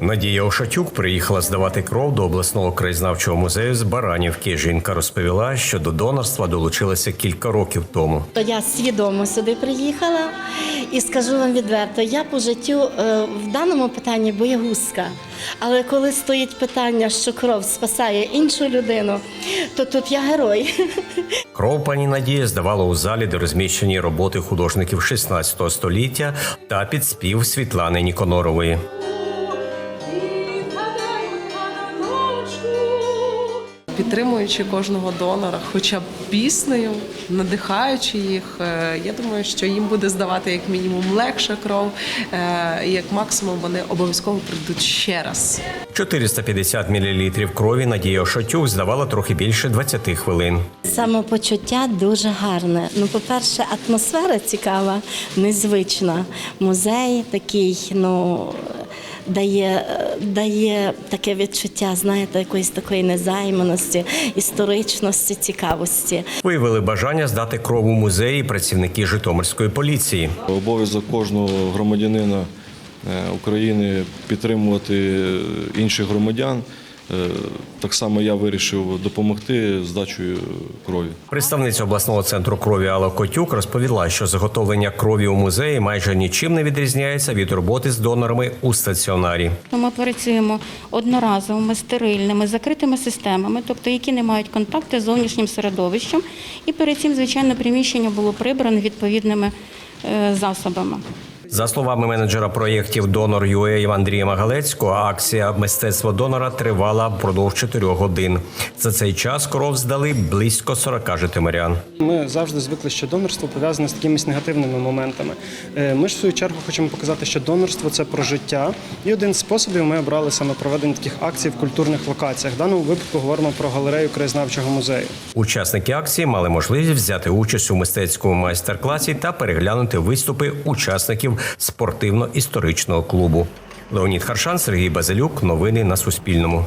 Надія Ошатюк приїхала здавати кров до обласного краєзнавчого музею з Баранівки. Жінка розповіла, що до донорства долучилася кілька років тому. То я свідомо сюди приїхала і скажу вам відверто, я по життю е, в даному питанні боягузка. Але коли стоїть питання, що кров спасає іншу людину, то тут я герой. Кров пані Надія здавала у залі, де розміщені роботи художників 16 століття та під спів Світлани Ніконорової. Підтримуючи кожного донора, хоча б піснею, надихаючи їх, е, я думаю, що їм буде здавати як мінімум легше кров, е, і як максимум вони обов'язково прийдуть ще раз. 450 мл крові Надія Ошатюк здавала трохи більше 20 хвилин. Самопочуття дуже гарне. Ну, по-перше, атмосфера цікава, незвична. Музей такий, ну. Дає, дає таке відчуття, знаєте, якоїсь такої незайманості, історичності, цікавості. Виявили бажання здати кров у музеї працівники Житомирської поліції. Обов'язок кожного громадянина е, України підтримувати е, інших громадян. Е, Так само я вирішив допомогти здачею крові. Представниця обласного центру крові Алла Котюк розповіла, що заготовлення крові у музеї майже нічим не відрізняється від роботи з донорами у стаціонарі. Ми працюємо одноразовими, стерильними, закритими системами, тобто які не мають контакту з зовнішнім середовищем. І перед цим, звичайно, приміщення було прибране відповідними е, засобами. За словами менеджера проєктів Донор UA Андрія Магалецького, акція Мистецтво донора тривала впродовж 4 годин. За цей час кров здали близько 40 житомирян. Ми завжди звикли, що донорство пов'язане з якимись негативними моментами. Е, Ми ж в свою чергу хочемо показати, що донорство це про життя. І один з способів ми обрали саме проведення таких акцій в культурних локаціях. В даному випадку говоримо про галерею краєзнавчого музею. Учасники акції мали можливість взяти участь у мистецькому майстер-класі та переглянути виступи учасників спортивно-історичного клубу. Леонід Харшан, Сергій Базилюк. Новини на Суспільному.